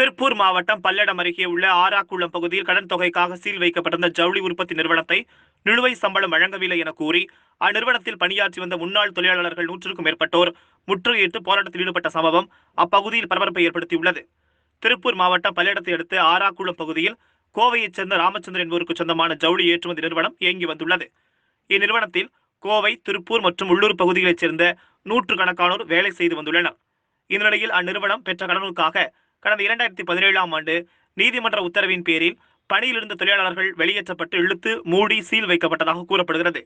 திருப்பூர் மாவட்டம் பல்லடம் அருகே உள்ள ஆராக்குளம் பகுதியில் கடன் தொகைக்காக சீல் வைக்கப்பட்டிருந்த ஜவுளி உற்பத்தி நிறுவனத்தை நிலுவை சம்பளம் வழங்கவில்லை என கூறி அந்நிறுவனத்தில் பணியாற்றி வந்த முன்னாள் தொழிலாளர்கள் நூற்றுக்கும் மேற்பட்டோர் முற்றுகையிட்டு போராட்டத்தில் ஈடுபட்ட சம்பவம் அப்பகுதியில் பரபரப்பை ஏற்படுத்தியுள்ளது. திருப்பூர் மாவட்டம் பல்லடத்தை அடுத்து ஆராக்குளம் பகுதியில் கோவையைச் சேர்ந்த ராமச்சந்திரன் என்பவருக்கு சொந்தமான ஜவுளி ஏற்றுமதி நிறுவனம் இயங்கி வந்துள்ளது. இந்நிறுவனத்தில் கோவை திருப்பூர் மற்றும் உள்ளூர் பகுதிகளைச் சேர்ந்த நூற்றுக்கணக்கானோர் வேலை செய்து வந்துள்ளனர். இந்நிலையில் அந்நிறுவனம் பெற்ற கடனுக்காக கடந்த இரண்டாயிரத்தி பதினேழாம் ஆண்டு நீதிமன்ற உத்தரவின் பேரில் பணியில் இருந்த தொழிலாளர்கள் வெளியேற்றப்பட்டு இழுத்து மூடி சீல் வைக்கப்பட்டதாக கூறப்படுகிறது.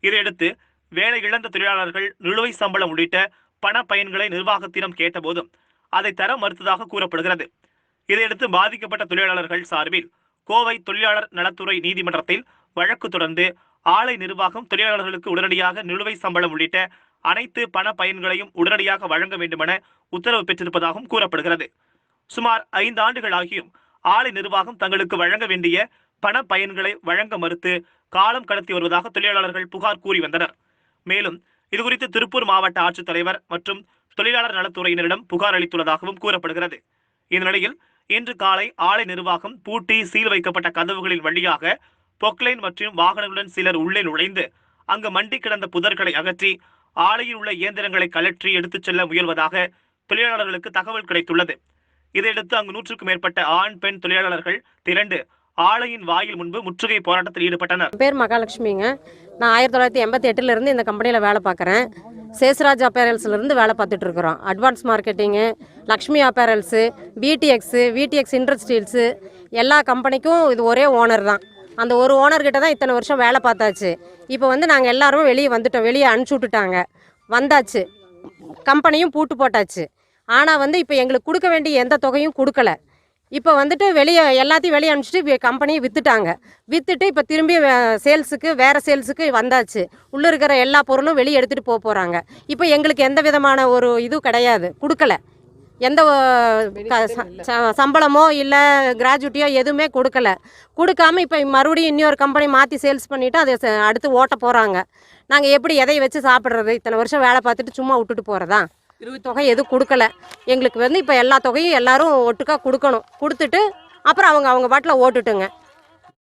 இதையடுத்து வேலை இழந்த தொழிலாளர்கள் நிலுவை சம்பளம் உள்ளிட்ட பண பயன்களை நிர்வாகத்திடம் கேட்டபோதும் அதை தர மறுத்ததாக கூறப்படுகிறது. இதையடுத்து பாதிக்கப்பட்ட தொழிலாளர்கள் சார்பில் கோவை தொழிலாளர் நலத்துறை நீதிமன்றத்தில் வழக்கு தொடர்ந்து ஆலை நிர்வாகம் தொழிலாளர்களுக்கு உடனடியாக நிலுவை சம்பளம் உள்ளிட்ட அனைத்து பண பயன்களையும் உடனடியாக வழங்க வேண்டுமென உத்தரவு பெற்றிருப்பதாகவும் கூறப்படுகிறது. சுமார் ஐந்து ஆண்டுகள் ஆகியும் ஆலை நிர்வாகம் தங்களுக்கு வழங்க வேண்டிய பண பயன்களை வழங்க மறுத்து காலம் கடத்தி வருவதாக தொழிலாளர்கள் புகார் கூறி வந்தனர். மேலும் இதுகுறித்து திருப்பூர் மாவட்ட ஆட்சித்தலைவர் மற்றும் தொழிலாளர் நலத்துறையினரிடம் புகார் அளித்துள்ளதாகவும் கூறப்படுகிறது. இந்நிலையில் இன்று காலை ஆலை நிர்வாகம் பூட்டி சீல் வைக்கப்பட்ட கதவுகளின் வழியாக பொக்லைன் மற்றும் வாகனங்களுடன் சிலர் உள்ளே நுழைந்து அங்கு மண்டி கிடந்த புதர்களை அகற்றி ஆலையில் உள்ள இயந்திரங்களை கழற்றி எடுத்துச் செல்ல முயல்வதாக தொழிலாளர்களுக்கு தகவல் கிடைத்துள்ளது. இதையடுத்து அங்கு நூற்றுக்கும் மேற்பட்ட ஆண் பெண் தொழிலாளர்கள் திரண்டு ஆலையின் வாயில் முன்பு முற்றுகை போராட்டத்தில் ஈடுபட்டனர். பேர் மகாலட்சுமிங்க. நான் ஆயிரத்தி தொள்ளாயிரத்தி எண்பத்தி எட்டுலேருந்து இந்த கம்பெனியில் வேலை பார்க்குறேன். சேஸ்ராஜ் அப்பேரல்ஸ்லேருந்து வேலை பார்த்துட்டு இருக்கிறோம். Advance marketing Lakshmi apparels PDX VDX industrials எல்லா கம்பெனிக்கும் இது ஒரே ஓனர் தான். அந்த ஒரு ஓனர்கிட்ட தான் இத்தனை வருஷம் வேலை பார்த்தாச்சு. இப்போ வந்து நாங்கள் எல்லாரும் வெளியே வந்துட்டோம். வெளியே அனுப்பிச்சி விட்டுட்டாங்க. வந்தாச்சு. கம்பெனியும் பூட்டு போட்டாச்சு. ஆனால் வந்து இப்போ எங்களுக்கு கொடுக்க வேண்டிய எந்த தொகையும் கொடுக்கல. இப்போ வந்துட்டு வெளியே எல்லாத்தையும் வெளியே அனுப்பிச்சிட்டு கம்பெனியை விற்றுட்டாங்க விற்றுட்டு இப்போ திரும்பி சேல்ஸுக்கு வேறு சேல்ஸுக்கு வந்தாச்சு. உள்ளே இருக்கிற எல்லா பொருளும் வெளியே எடுத்துகிட்டு போக போகிறாங்க இப்போ எங்களுக்கு எந்த விதமான ஒரு இதுவும் கிடையாது. கொடுக்கல. எந்த ச- சம்பளமோ இல்லை கிராஜுவிட்டியோ எதுவுமே கொடுக்கல. கொடுக்காம இப்போ மறுபடியும் இன்னொரு கம்பெனி மாற்றி சேல்ஸ் பண்ணிவிட்டு அதை ச- அடுத்து ஓட்ட போகிறாங்க நாங்கள் எப்படி எதை வச்சு சாப்பிட்றது? இத்தனை வருஷம் வேலை பார்த்துட்டு சும்மா விட்டுட்டு போகிறதா தொகை எதுவும் கொடுக்கல. எங்களுக்கு வந்து இப்போ எல்லா தொகையும் எல்லாரும் ஒட்டுக்கா கொடுக்கணும். கொடுத்துட்டு அப்புறம் அவங்க அவங்க பாட்டில் ஓட்டுட்டுங்க.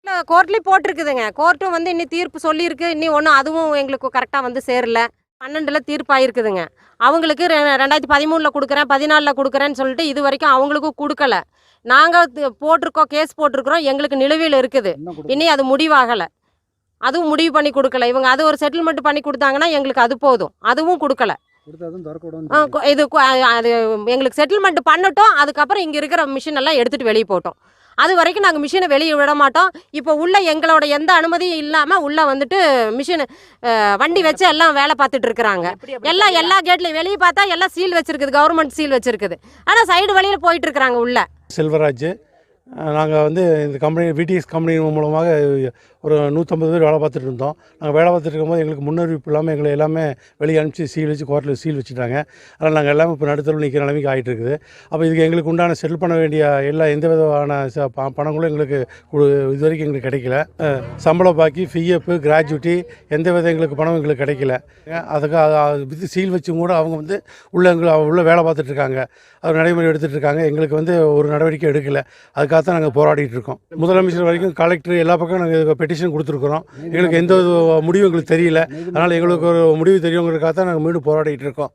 இல்லை கோர்ட்லேயும் போட்டிருக்குதுங்க. கோர்ட்டும் வந்து இன்னி தீர்ப்பு சொல்லியிருக்கு. இன்னி ஒன்றும் அதுவும் எங்களுக்கு கரெக்டாக வந்து சேரல. பன்னெண்டில் தீர்ப்பாயிருக்குதுங்க. அவங்களுக்கு ரெ ரெண்டாயிரத்தி பதிமூணில் கொடுக்குறேன் பதினாலில் கொடுக்குறேன்னு சொல்லிட்டு இது வரைக்கும் அவங்களுக்கும் கொடுக்கல. நாங்கள் போட்டிருக்கோம் கேஸ் போட்டிருக்கிறோம். எங்களுக்கு நிலுவையில் இருக்குது. இனி அது முடிவாகலை. அதுவும் முடிவு பண்ணி கொடுக்கல. இவங்க அது ஒரு செட்டில்மெண்ட் பண்ணி கொடுத்தாங்கன்னா எங்களுக்கு அது போதும். அதுவும் கொடுக்கல. இது அது எங்களுக்கு செட்டில்மெண்ட் பண்ணட்டும். அதுக்கப்புறம் இங்கே இருக்கிற மிஷின் எல்லாம் எடுத்துகிட்டு வெளியே போட்டோம். அது வரைக்கும் நாங்கள் மிஷினை வெளியே விட மாட்டோம். இப்போ உள்ள எங்களோட எந்த அனுமதியும் இல்லாமல் உள்ளே வந்துட்டு மிஷின் வண்டி வச்சு எல்லாம் வேலை பார்த்துட்டு இருக்கிறாங்க. எல்லாம் எல்லா கேட்லையும் வெளியே பார்த்தா எல்லாம் சீல் வச்சிருக்குது கவர்மெண்ட் சீல் வச்சிருக்குது. ஆனால் சைடு வழியில் போயிட்டு இருக்கிறாங்க உள்ள. செல்வராஜ் நாங்கள் வந்து இந்த கம்பெனி விடிஎஸ் கம்பெனி மூலமாக ஒரு நூற்றம்பது பேர் வேலை பார்த்துட்டு இருந்தோம். நாங்கள் வேலை பார்த்துட்டு இருக்கும்போது எங்களுக்கு முன்னறிவிப்பு இல்லாமல் எங்களை எல்லாமே வெளியே அனுப்பிச்சு சீல் வச்சு கோர்ட்டில் சீல் வச்சுட்டாங்க. அதனால் நாங்கள் எல்லாமே இப்போ நடுத்தரவு நிற்கிற நிலைமைக்கு ஆகிட்டு இருக்குது அப்போ இதுக்கு எங்களுக்கு உண்டான செட்டில் பண்ண வேண்டிய எல்லா எந்த விதமான ச- ப- பணங்களும் எங்களுக்கு இது வரைக்கும் எங்களுக்கு கிடைக்கல. சம்பளம் சம்பள பாக்கி ஃபிஎப்பு கிராஜுவிட்டி எந்த வித எங்களுக்கு பணம் எங்களுக்கு கிடைக்கல. அதுக்கு அது- வித்து சீல் வச்சு கூட அவங்க வந்து உள்ளே எங்களை உள்ளே வேலை பார்த்துட்ருக்காங்க அவர் நடைமுறை எடுத்துகிட்டு இருக்காங்க. எங்களுக்கு வந்து ஒரு நடவடிக்கை எடுக்கலை. அதுக்காக தான் நாங்கள் போராடிட்டு இருக்கோம். முதலமைச்சர் வரைக்கும் கலெக்டர் எல்லா பக்கம் நாங்கள் பெட்டிஷன் கொடுத்துருக்குறோம். எங்களுக்கு எந்த ஒரு முடிவும் எங்களுக்கு தெரியல. அதனால் எங்களுக்கு ஒரு முடிவு தெரியுங்கிறதுக்காக தான் நாங்கள் மீண்டும் போராடிட்டு இருக்கோம்.